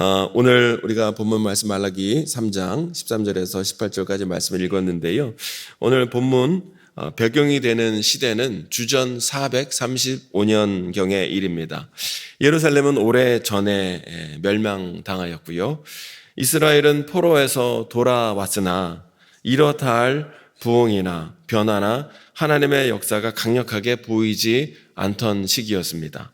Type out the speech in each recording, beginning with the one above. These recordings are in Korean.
어, 오늘 우리가 본문 말씀 말라기 3장 13절에서 18절까지 말씀을 읽었는데요. 오늘 본문 어, 배경이 되는 시대는 주전 435년경의 일입니다. 예루살렘은 오래 전에 에, 멸망당하였고요. 이스라엘은 포로에서 돌아왔으나 이렇다 할 부흥이나 변화나 하나님의 역사가 강력하게 보이지 않던 시기였습니다.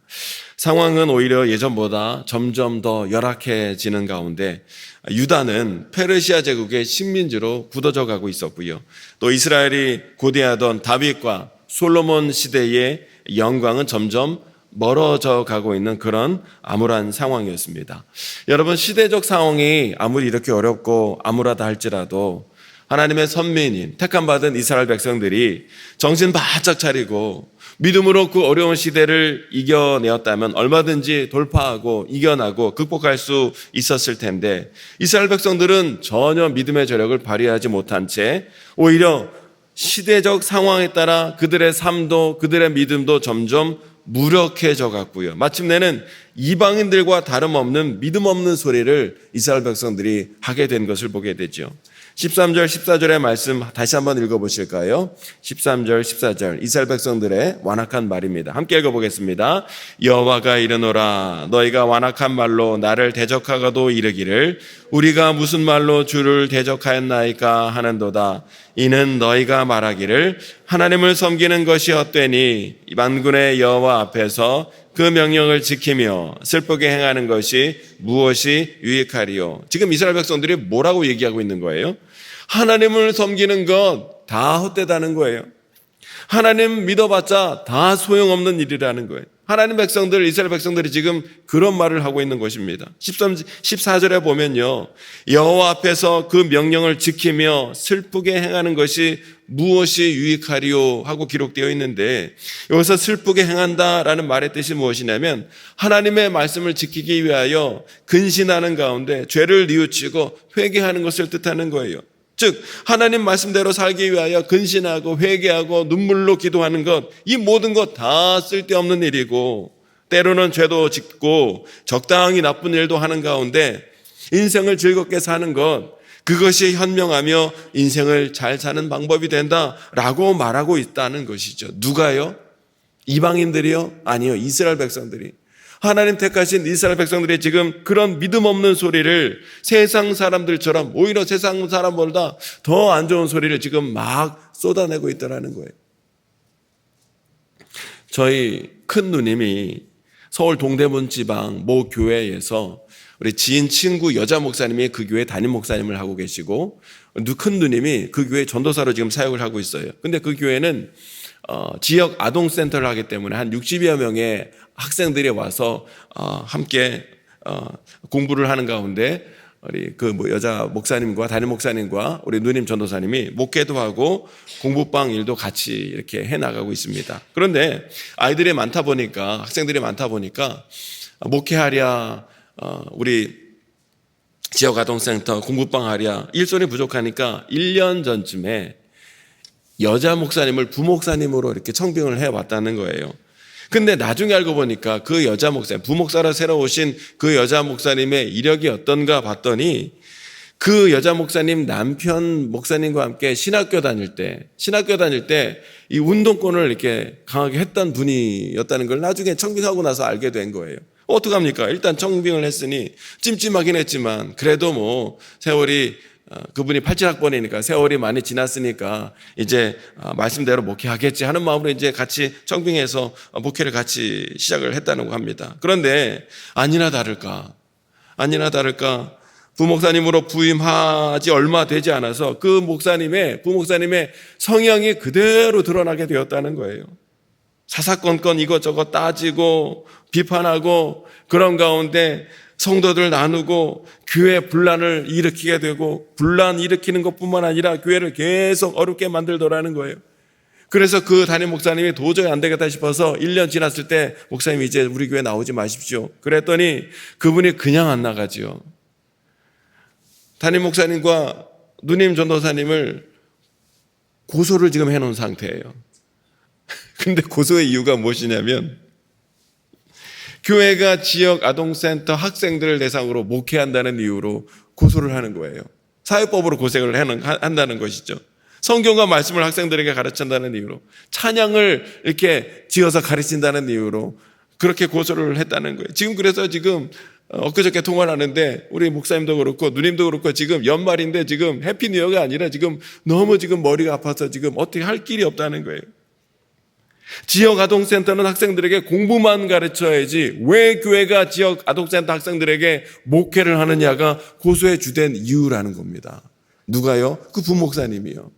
상황은 오히려 예전보다 점점 더 열악해지는 가운데 유다는 페르시아 제국의 식민지로 굳어져 가고 있었고요. 또 이스라엘이 고대하던 다윗과 솔로몬 시대의 영광은 점점 멀어져 가고 있는 그런 암울한 상황이었습니다. 여러분 시대적 상황이 아무리 이렇게 어렵고 암울하다 할지라도 하나님의 선민인 택함 받은 이스라엘 백성들이 정신 바짝 차리고 믿음으로 그 어려운 시대를 이겨내었다면 얼마든지 돌파하고 이겨나고 극복할 수 있었을 텐데 이스라엘 백성들은 전혀 믿음의 저력을 발휘하지 못한 채 오히려 시대적 상황에 따라 그들의 삶도 그들의 믿음도 점점 무력해져 갔고요. 마침내는 이방인들과 다름없는 믿음 없는 소리를 이스라엘 백성들이 하게 된 것을 보게 되죠. 13절, 14절의 말씀 다시 한번 읽어보실까요? 13절, 14절 이스라엘 백성들의 완악한 말입니다. 함께 읽어보겠습니다. 여호와가 이르노라 너희가 완악한 말로 나를 대적하고도 이르기를 우리가 무슨 말로 주를 대적하였나이까 하는도다. 이는 너희가 말하기를 하나님을 섬기는 것이 헛되니 만군의 여호와 앞에서 그 명령을 지키며 슬프게 행하는 것이 무엇이 유익하리요. 지금 이스라엘 백성들이 뭐라고 얘기하고 있는 거예요? 하나님을 섬기는 것 다 헛되다는 거예요. 하나님 믿어봤자 다 소용없는 일이라는 거예요. 하나님 백성들, 이스라엘 백성들이 지금 그런 말을 하고 있는 것입니다. 13, 14절에 보면요. 여호와 앞에서 그 명령을 지키며 슬프게 행하는 것이 무엇이 유익하리요 하고 기록되어 있는데 여기서 슬프게 행한다라는 말의 뜻이 무엇이냐면 하나님의 말씀을 지키기 위하여 근신하는 가운데 죄를 뉘우치고 회개하는 것을 뜻하는 거예요. 즉 하나님 말씀대로 살기 위하여 근신하고 회개하고 눈물로 기도하는 것 이 모든 것 다 쓸데없는 일이고 때로는 죄도 짓고 적당히 나쁜 일도 하는 가운데 인생을 즐겁게 사는 것 그것이 현명하며 인생을 잘 사는 방법이 된다라고 말하고 있다는 것이죠. 누가요? 이방인들이요? 아니요. 이스라엘 백성들이. 하나님 택하신 이스라엘 백성들이 지금 그런 믿음 없는 소리를 세상 사람들처럼 오히려 세상 사람보다 더 안 좋은 소리를 지금 막 쏟아내고 있다라는 거예요. 저희 큰 누님이 서울 동대문 지방 모 교회에서 우리 지인 친구 여자 목사님이 그 교회 담임 목사님을 하고 계시고 큰 누님이 그 교회 전도사로 지금 사역을 하고 있어요. 근데 그 교회는 어, 지역 아동센터를 하기 때문에 한 60여 명의 학생들이 와서 어, 함께 어, 공부를 하는 가운데 우리 그 뭐 여자 목사님과 담임 목사님과 우리 누님 전도사님이 목회도 하고 공부방 일도 같이 이렇게 해 나가고 있습니다. 그런데 아이들이 많다 보니까 학생들이 많다 보니까 목회하랴 어, 우리 지역 아동센터 공부방 하랴 일손이 부족하니까 1년 전쯤에 여자 목사님을 부목사님으로 이렇게 청빙을 해 왔다는 거예요. 근데 나중에 알고 보니까 그 여자 목사님, 부목사로 새로 오신 그 여자 목사님의 이력이 어떤가 봤더니 그 여자 목사님 남편 목사님과 함께 신학교 다닐 때, 신학교 다닐 때 이 운동권을 이렇게 강하게 했던 분이었다는 걸 나중에 청빙하고 나서 알게 된 거예요. 어떡합니까? 일단 청빙을 했으니 찜찜하긴 했지만 그래도 뭐 세월이 어, 그분이 87학번이니까 세월이 많이 지났으니까 이제 어, 말씀대로 목회하겠지 하는 마음으로 이제 같이 청빙해서 목회를 같이 시작을 했다는 거 합니다. 그런데 아니나 다를까, 아니나 다를까 부목사님으로 부임하지 얼마 되지 않아서 그 목사님의 부목사님의 성향이 그대로 드러나게 되었다는 거예요. 사사건건 이것저것 따지고 비판하고 그런 가운데 성도들 나누고 교회 분란을 일으키게 되고 분란 일으키는 것뿐만 아니라 교회를 계속 어렵게 만들더라는 거예요. 그래서 그 담임 목사님이 도저히 안 되겠다 싶어서 1년 지났을 때 목사님 이제 우리 교회 나오지 마십시오. 그랬더니 그분이 그냥 안 나가지요. 담임 목사님과 누님 전도사님을 고소를 지금 해놓은 상태예요. 근데 고소의 이유가 무엇이냐면 교회가 지역 아동센터 학생들을 대상으로 목회한다는 이유로 고소를 하는 거예요. 사회법으로 고생을 한다는 것이죠. 성경과 말씀을 학생들에게 가르친다는 이유로 찬양을 이렇게 지어서 가르친다는 이유로 그렇게 고소를 했다는 거예요. 지금 그래서 지금 어, 엊그저께 통화를 하는데 우리 목사님도 그렇고 누님도 그렇고 지금 연말인데 지금 해피니어가 아니라 지금 너무 지금 머리가 아파서 지금 어떻게 할 길이 없다는 거예요. 지역 아동센터는 학생들에게 공부만 가르쳐야지 왜 교회가 지역 아동센터 학생들에게 목회를 하느냐가 고소해 주된 이유라는 겁니다. 누가요? 그 부목사님이요.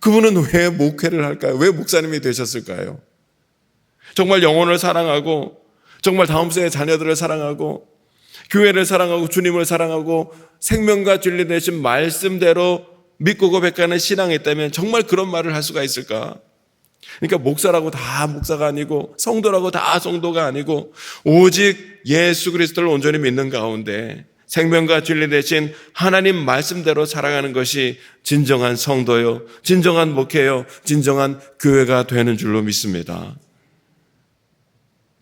그분은 왜 목회를 할까요? 왜 목사님이 되셨을까요? 정말 영혼을 사랑하고 정말 다음 세대 자녀들을 사랑하고 교회를 사랑하고 주님을 사랑하고 생명과 진리 되신 말씀대로 믿고 고백하는 신앙이 있다면 정말 그런 말을 할 수가 있을까? 그러니까 목사라고 다 목사가 아니고 성도라고 다 성도가 아니고 오직 예수 그리스도를 온전히 믿는 가운데 생명과 진리 대신 하나님 말씀대로 살아가는 것이 진정한 성도요, 진정한 목회요, 진정한 교회가 되는 줄로 믿습니다.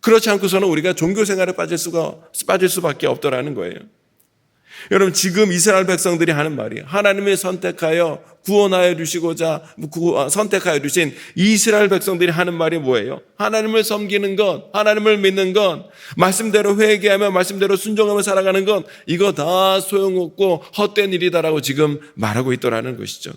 그렇지 않고서는 우리가 종교 생활에 빠질 수가 빠질 수밖에 없더라는 거예요. 여러분 지금 이스라엘 백성들이 하는 말이 하나님이 선택하여 구원하여 주시고자 구- 어, 선택하여 주신 이스라엘 백성들이 하는 말이 뭐예요? 하나님을 섬기는 것, 하나님을 믿는 것, 말씀대로 회개하며 말씀대로 순종하며 살아가는 것 이거 다 소용없고 헛된 일이다라고 지금 말하고 있더라는 것이죠.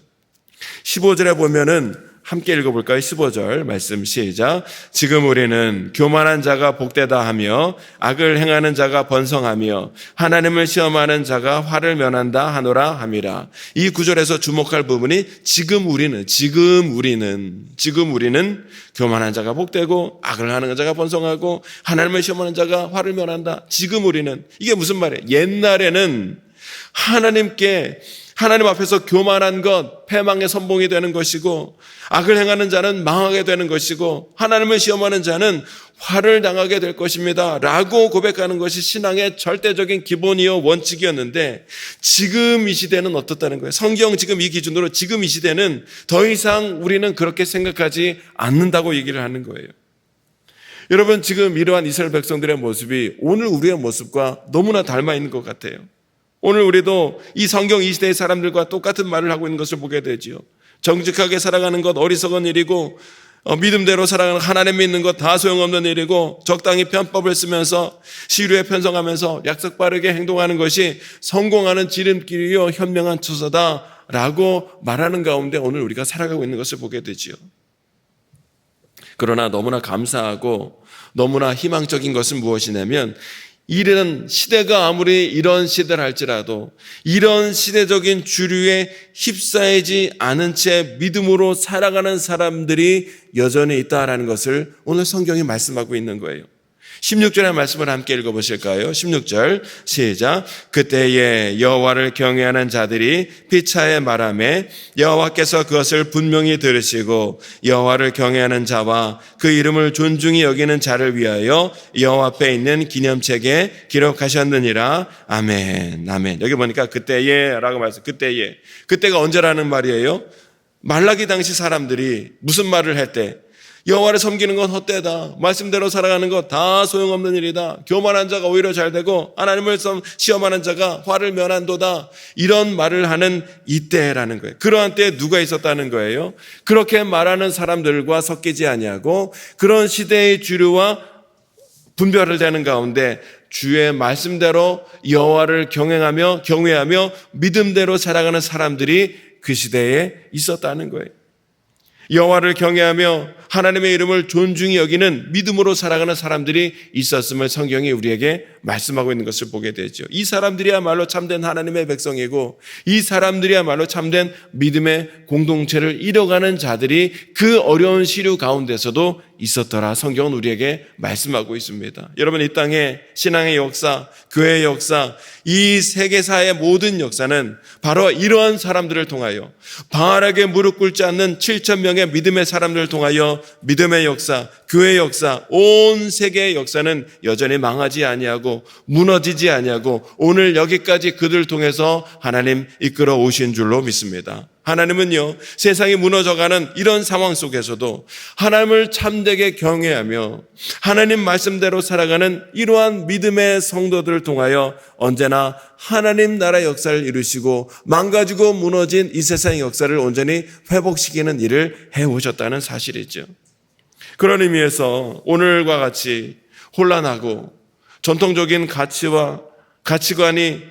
15절에 보면은 함께 읽어볼까요? 15절 말씀 시작. 지금 우리는 교만한 자가 복되다 하며 악을 행하는 자가 번성하며 하나님을 시험하는 자가 화를 면한다 하노라 함이라. 이 구절에서 주목할 부분이 지금 우리는 지금 우리는 지금 우리는 교만한 자가 복되고 악을 하는 자가 번성하고 하나님을 시험하는 자가 화를 면한다. 지금 우리는 이게 무슨 말이에요? 옛날에는 하나님께 하나님 앞에서 교만한 것, 패망의 선봉이 되는 것이고, 악을 행하는 자는 망하게 되는 것이고, 하나님을 시험하는 자는 화를 당하게 될 것입니다. 라고 고백하는 것이 신앙의 절대적인 기본이요, 원칙이었는데, 지금 이 시대는 어떻다는 거예요? 성경 지금 이 기준으로 지금 이 시대는 더 이상 우리는 그렇게 생각하지 않는다고 얘기를 하는 거예요. 여러분, 지금 이러한 이스라엘 백성들의 모습이 오늘 우리의 모습과 너무나 닮아 있는 것 같아요. 오늘 우리도 이 성경 이 시대의 사람들과 똑같은 말을 하고 있는 것을 보게 되지요. 정직하게 살아가는 것 어리석은 일이고 어, 믿음대로 살아가는 하나님 믿는 것 다 소용없는 일이고 적당히 편법을 쓰면서 시류에 편성하면서 약속 바르게 행동하는 것이 성공하는 지름길이요 현명한 처소다라고 말하는 가운데 오늘 우리가 살아가고 있는 것을 보게 되지요. 그러나 너무나 감사하고 너무나 희망적인 것은 무엇이냐면 이런 시대가 아무리 이런 시대를 할지라도 이런 시대적인 주류에 휩싸이지 않은 채 믿음으로 살아가는 사람들이 여전히 있다라는 것을 오늘 성경이 말씀하고 있는 거예요. 16절의 말씀을 함께 읽어보실까요? 16절 시작. 그때에 여호와를 경외하는 자들이 피차의 말함에 여호와께서 그것을 분명히 들으시고 여호와를 경외하는 자와 그 이름을 존중히 여기는 자를 위하여 여호와 앞에 있는 기념책에 기록하셨느니라. 아멘. 아멘. 여기 보니까 그때에라고 말씀. 그때에. 그때가 언제라는 말이에요? 말라기 당시 사람들이 무슨 말을 할 때? 여호와를 섬기는 건 헛되다. 말씀대로 살아가는 것 다 소용없는 일이다. 교만한 자가 오히려 잘 되고 하나님을 시험하는 자가 화를 면한도다. 이런 말을 하는 이때라는 거예요. 그러한 때에 누가 있었다는 거예요. 그렇게 말하는 사람들과 섞이지 아니하고 그런 시대의 주류와 분별을 되는 가운데 주의 말씀대로 여호와를 경행하며 경외하며 믿음대로 살아가는 사람들이 그 시대에 있었다는 거예요. 여호와를 경외하며 하나님의 이름을 존중히 여기는 믿음으로 살아가는 사람들이 있었음을 성경이 우리에게 말씀하고 있는 것을 보게 되죠. 이 사람들이야말로 참된 하나님의 백성이고 이 사람들이야말로 참된 믿음의 공동체를 이뤄가는 자들이 그 어려운 시류 가운데서도 있었더라. 성경은 우리에게 말씀하고 있습니다. 여러분 이 땅의 신앙의 역사, 교회의 역사, 이 세계사의 모든 역사는 바로 이러한 사람들을 통하여 방활하게 무릎 꿇지 않는 7천 명의 믿음의 사람들을 통하여 믿음의 역사, 교회의 역사, 온 세계의 역사는 여전히 망하지 아니하고 무너지지 아니하고 오늘 여기까지 그들 통해서 하나님 이끌어 오신 줄로 믿습니다. 하나님은요, 세상이 무너져가는 이런 상황 속에서도 하나님을 참되게 경외하며 하나님 말씀대로 살아가는 이러한 믿음의 성도들을 통하여 언제나 하나님 나라 역사를 이루시고 망가지고 무너진 이 세상의 역사를 온전히 회복시키는 일을 해 오셨다는 사실이죠. 그런 의미에서 오늘과 같이 혼란하고 전통적인 가치와 가치관이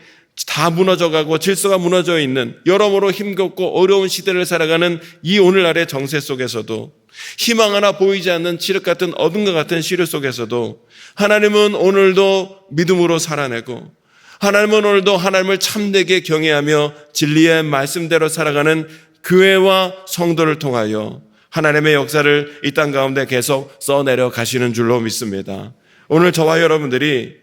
다 무너져가고 질서가 무너져 있는 여러모로 힘겹고 어려운 시대를 살아가는 이 오늘날의 정세 속에서도 희망 하나 보이지 않는 칠흑 같은 어둠과 같은 시류 속에서도 하나님은 오늘도 믿음으로 살아내고 하나님은 오늘도 하나님을 참되게 경외하며 진리의 말씀대로 살아가는 교회와 성도를 통하여 하나님의 역사를 이 땅 가운데 계속 써내려 가시는 줄로 믿습니다. 오늘 저와 여러분들이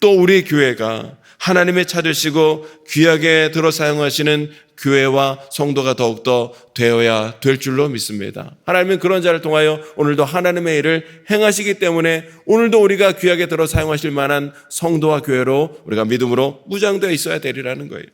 또 우리 교회가 하나님의 찾으시고 귀하게 들어 사용하시는 교회와 성도가 더욱더 되어야 될 줄로 믿습니다. 하나님은 그런 자를 통하여 오늘도 하나님의 일을 행하시기 때문에 오늘도 우리가 귀하게 들어 사용하실 만한 성도와 교회로 우리가 믿음으로 무장되어 있어야 되리라는 거예요.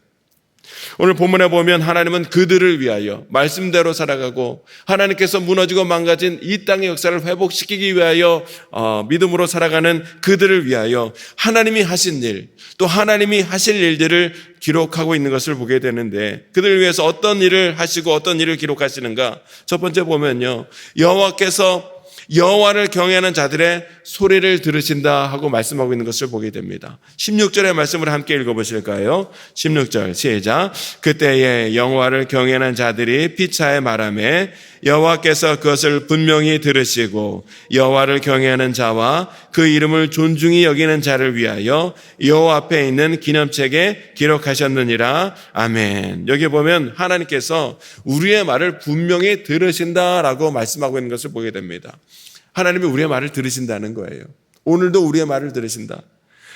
오늘 본문에 보면 하나님은 그들을 위하여 말씀대로 살아가고 하나님께서 무너지고 망가진 이 땅의 역사를 회복시키기 위하여 어, 믿음으로 살아가는 그들을 위하여 하나님이 하신 일, 또 하나님이 하실 일들을 기록하고 있는 것을 보게 되는데 그들을 위해서 어떤 일을 하시고 어떤 일을 기록하시는가? 첫 번째 보면요. 여호와께서 여호와를 경외하는 자들의 소리를 들으신다 하고 말씀하고 있는 것을 보게 됩니다. 16절의 말씀을 함께 읽어보실까요? 16절 시작. 그때에 여호와를 경외하는 자들이 피차에 말하매 여호와께서 그것을 분명히 들으시고 여호와를 경외하는 자와 그 이름을 존중히 여기는 자를 위하여 여호와 앞에 있는 기념책에 기록하셨느니라. 아멘. 여기 보면 하나님께서 우리의 말을 분명히 들으신다라고 말씀하고 있는 것을 보게 됩니다. 하나님이 우리의 말을 들으신다는 거예요. 오늘도 우리의 말을 들으신다.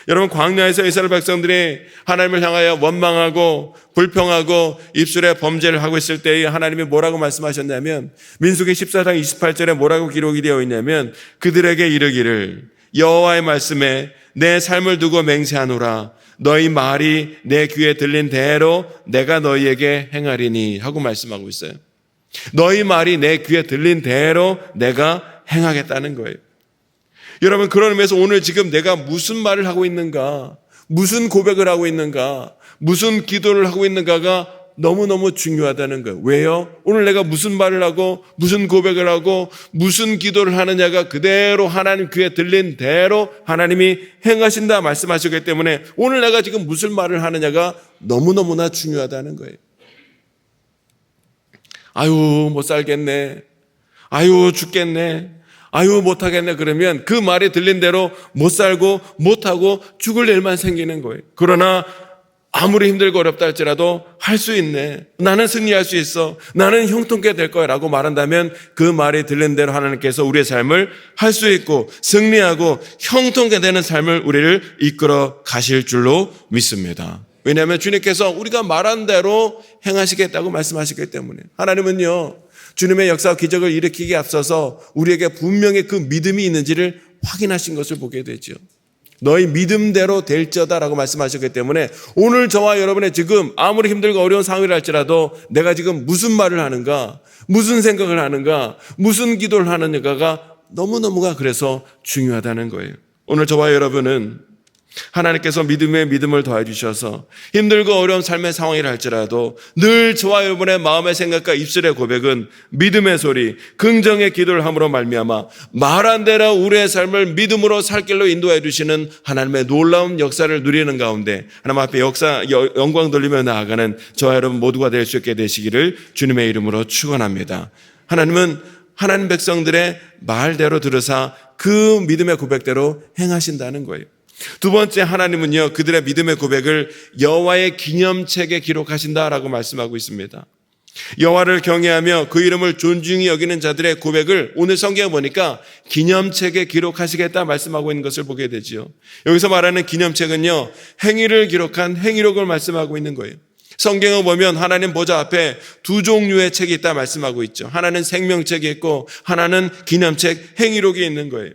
여러분 광야에서 이스라엘 백성들이 하나님을 향하여 원망하고 불평하고 입술에 범죄를 하고 있을 때에 하나님이 뭐라고 말씀하셨냐면 민수기 14장 28절에 뭐라고 기록이 되어 있냐면 그들에게 이르기를 여호와의 말씀에 내 삶을 두고 맹세하노라 너희 말이 내 귀에 들린 대로 내가 너희에게 행하리니 하고 말씀하고 있어요. 너희 말이 내 귀에 들린 대로 내가 행하겠다는 거예요. 여러분, 그런 의미에서 오늘 지금 내가 무슨 말을 하고 있는가, 무슨 고백을 하고 있는가, 무슨 기도를 하고 있는가가 너무너무 중요하다는 거예요. 왜요? 오늘 내가 무슨 말을 하고, 무슨 고백을 하고, 무슨 기도를 하느냐가 그대로 하나님 귀에 들린 대로 하나님이 행하신다 말씀하시기 때문에 오늘 내가 지금 무슨 말을 하느냐가 너무너무나 중요하다는 거예요. 아유, 못 살겠네. 아유, 죽겠네. 아유, 못하겠네. 그러면 그 말이 들린 대로 못 살고, 못하고, 죽을 일만 생기는 거예요. 그러나, 아무리 힘들고 어렵다 할지라도 할 수 있네. 나는 승리할 수 있어. 나는 형통케 될 거야. 라고 말한다면 그 말이 들린 대로 하나님께서 우리의 삶을 할 수 있고 승리하고 형통케 되는 삶을 우리를 이끌어 가실 줄로 믿습니다. 왜냐하면 주님께서 우리가 말한 대로 행하시겠다고 말씀하시기 때문에 하나님은요 주님의 역사와 기적을 일으키기 앞서서 우리에게 분명히 그 믿음이 있는지를 확인하신 것을 보게 되죠. 너희 믿음대로 될저다라고 말씀하셨기 때문에 오늘 저와 여러분의 지금 아무리 힘들고 어려운 상황이라 할지라도 내가 지금 무슨 말을 하는가, 무슨 생각을 하는가, 무슨 기도를 하는가가 너무너무가 그래서 중요하다는 거예요. 오늘 저와 여러분은 하나님께서 믿음에 믿음을 더해 주셔서 힘들고 어려운 삶의 상황이라 할지라도 늘 저와 여러분의 마음의 생각과 입술의 고백은 믿음의 소리, 긍정의 기도를 함으로 말미암아 말한 대로 우리의 삶을 믿음으로 살 길로 인도해 주시는 하나님의 놀라운 역사를 누리는 가운데 하나님 앞에 역사 영광 돌리며 나아가는 저와 여러분 모두가 될 수 있게 되시기를 주님의 이름으로 축원합니다. 하나님은 하나님 백성들의 말대로 들으사 그 믿음의 고백대로 행하신다는 거예요. 두 번째 하나님은요 그들의 믿음의 고백을 여호와의 기념책에 기록하신다라고 말씀하고 있습니다. 여호와를 경외하며 그 이름을 존중히 여기는 자들의 고백을 오늘 성경에 보니까 기념책에 기록하시겠다 말씀하고 있는 것을 보게 되지요. 여기서 말하는 기념책은요 행위를 기록한 행위록을 말씀하고 있는 거예요. 성경을 보면 하나님 보좌 앞에 두 종류의 책이 있다 말씀하고 있죠. 하나는 생명책이 있고 하나는 기념책 행위록이 있는 거예요.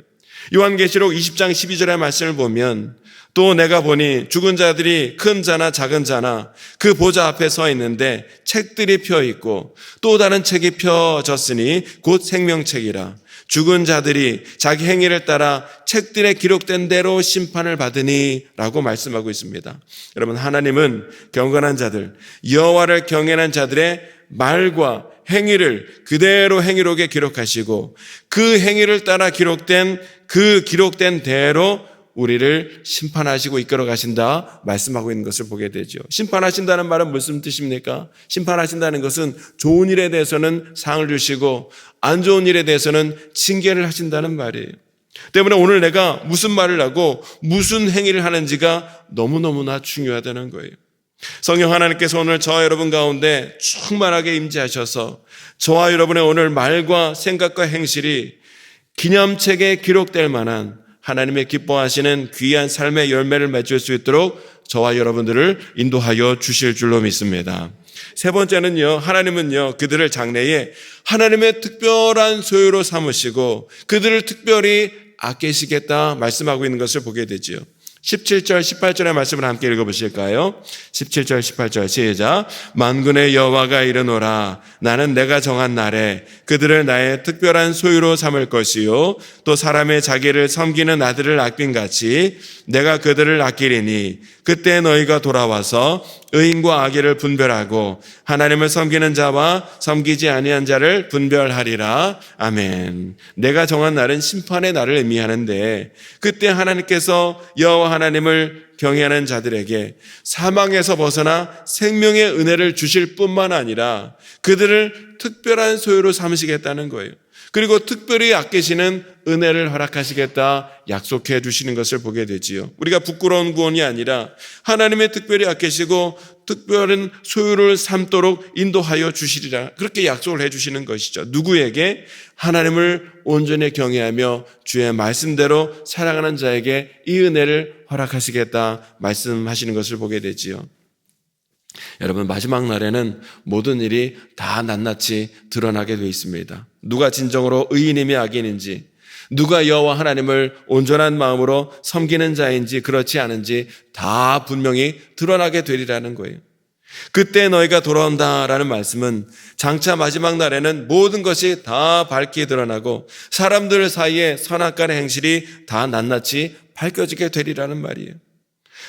요한계시록 20장 12절의 말씀을 보면 또 내가 보니 죽은 자들이 큰 자나 작은 자나 그 보좌 앞에 서 있는데 책들이 펴 있고 또 다른 책이 펴졌으니 곧 생명책이라 죽은 자들이 자기 행위를 따라 책들에 기록된 대로 심판을 받으니 라고 말씀하고 있습니다. 여러분 하나님은 경건한 자들 여호와를 경외하는 자들의 말과 행위를 그대로 행위록에 기록하시고 그 행위를 따라 기록된 그 기록된 대로 우리를 심판하시고 이끌어 가신다 말씀하고 있는 것을 보게 되죠. 심판하신다는 말은 무슨 뜻입니까? 심판하신다는 것은 좋은 일에 대해서는 상을 주시고 안 좋은 일에 대해서는 징계를 하신다는 말이에요. 때문에 오늘 내가 무슨 말을 하고 무슨 행위를 하는지가 너무너무나 중요하다는 거예요. 성령 하나님께서 오늘 저와 여러분 가운데 충만하게 임재하셔서 저와 여러분의 오늘 말과 생각과 행실이 기념책에 기록될 만한 하나님의 기뻐하시는 귀한 삶의 열매를 맺을 수 있도록 저와 여러분들을 인도하여 주실 줄로 믿습니다. 세 번째는요, 하나님은요, 그들을 장래에 하나님의 특별한 소유로 삼으시고 그들을 특별히 아끼시겠다 말씀하고 있는 것을 보게 되지요. 17절, 18절의 말씀을 함께 읽어보실까요? 17절, 18절 시작. 만군의 여호와가 이르노라. 나는 내가 정한 날에 그들을 나의 특별한 소유로 삼을 것이요. 또 사람의 자기를 섬기는 아들을 아낀 같이 내가 그들을 아끼리니 그때 너희가 돌아와서 의인과 악의를 분별하고 하나님을 섬기는 자와 섬기지 아니한 자를 분별하리라. 아멘. 내가 정한 날은 심판의 날을 의미하는데 그때 하나님께서 여호와 하나님을 경외하는 자들에게 사망에서 벗어나 생명의 은혜를 주실 뿐만 아니라 그들을 특별한 소유로 삼으시겠다는 거예요. 그리고 특별히 아끼시는 은혜를 허락하시겠다 약속해 주시는 것을 보게 되지요. 우리가 부끄러운 구원이 아니라 하나님의 특별히 아끼시고 특별한 소유를 삼도록 인도하여 주시리라. 그렇게 약속을 해 주시는 것이죠. 누구에게? 하나님을 온전히 경외하며 주의 말씀대로 사랑하는 자에게 이 은혜를 허락하시겠다 말씀하시는 것을 보게 되지요. 여러분 마지막 날에는 모든 일이 다 낱낱이 드러나게 되어 있습니다. 누가 진정으로 의인이며 악인인지, 누가 여호와 하나님을 온전한 마음으로 섬기는 자인지 그렇지 않은지 다 분명히 드러나게 되리라는 거예요. 그때 너희가 돌아온다라는 말씀은 장차 마지막 날에는 모든 것이 다 밝게 드러나고 사람들 사이에 선악간의 행실이 다 낱낱이 밝혀지게 되리라는 말이에요.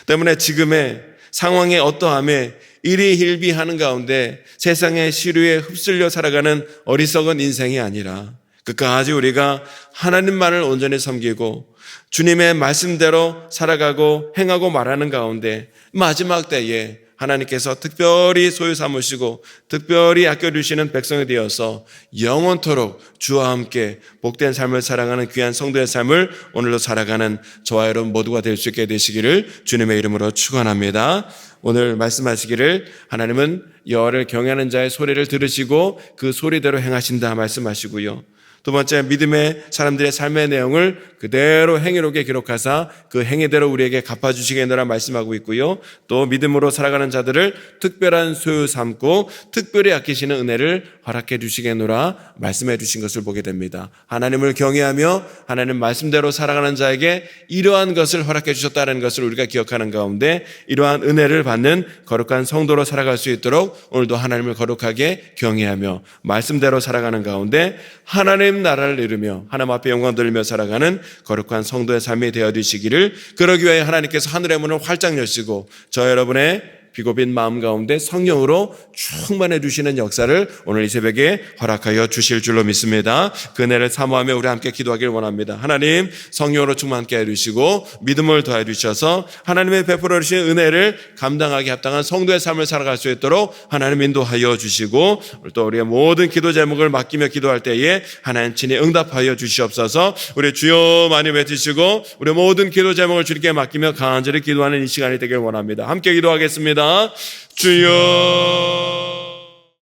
때문에 지금의 상황의 어떠함에 일희일비하는 가운데 세상의 시류에 흡쓸려 살아가는 어리석은 인생이 아니라 끝까지 우리가 하나님만을 온전히 섬기고 주님의 말씀대로 살아가고 행하고 말하는 가운데 마지막 때에 하나님께서 특별히 소유 삼으시고 특별히 아껴주시는 백성이 되어서 영원토록 주와 함께 복된 삶을 살아가는 귀한 성도의 삶을 오늘도 살아가는 저와 여러분 모두가 될 수 있게 되시기를 주님의 이름으로 축원합니다. 오늘 말씀하시기를 하나님은 여호와를 경외하는 자의 소리를 들으시고 그 소리대로 행하신다 말씀하시고요. 두 번째 믿음의 사람들의 삶의 내용을 그대로 행위록에 기록하사 그 행위대로 우리에게 갚아주시겠노라 말씀하고 있고요. 또 믿음으로 살아가는 자들을 특별한 소유 삼고 특별히 아끼시는 은혜를 허락해 주시겠노라 말씀해 주신 것을 보게 됩니다. 하나님을 경외하며 하나님 말씀대로 살아가는 자에게 이러한 것을 허락해 주셨다는 것을 우리가 기억하는 가운데 이러한 은혜를 받는 거룩한 성도로 살아갈 수 있도록 오늘도 하나님을 거룩하게 경외하며 말씀대로 살아가는 가운데 하나님 나라를 이루며 하나님 앞에 영광 돌리며 살아가는 거룩한 성도의 삶이 되어 주시기를 그러기 위해 하나님께서 하늘의 문을 활짝 여시고 저 여러분의 비고빈 마음 가운데 성령으로 충만해 주시는 역사를 오늘 이 새벽에 허락하여 주실 줄로 믿습니다. 그 은혜를 사모하며 우리 함께 기도하길 원합니다. 하나님 성령으로 충만케 해주시고 믿음을 더해 주셔서 하나님의 베풀어 주신 은혜를 감당하기 합당한 성도의 삶을 살아갈 수 있도록 하나님 인도하여 주시고 또 우리의 모든 기도 제목을 맡기며 기도할 때에 하나님 친히 응답하여 주시옵소서 우리 주여 많이 외치시고 우리 모든 기도 제목을 주님께 맡기며 간절히 기도하는 이 시간이 되길 원합니다. 함께 기도하겠습니다. 주여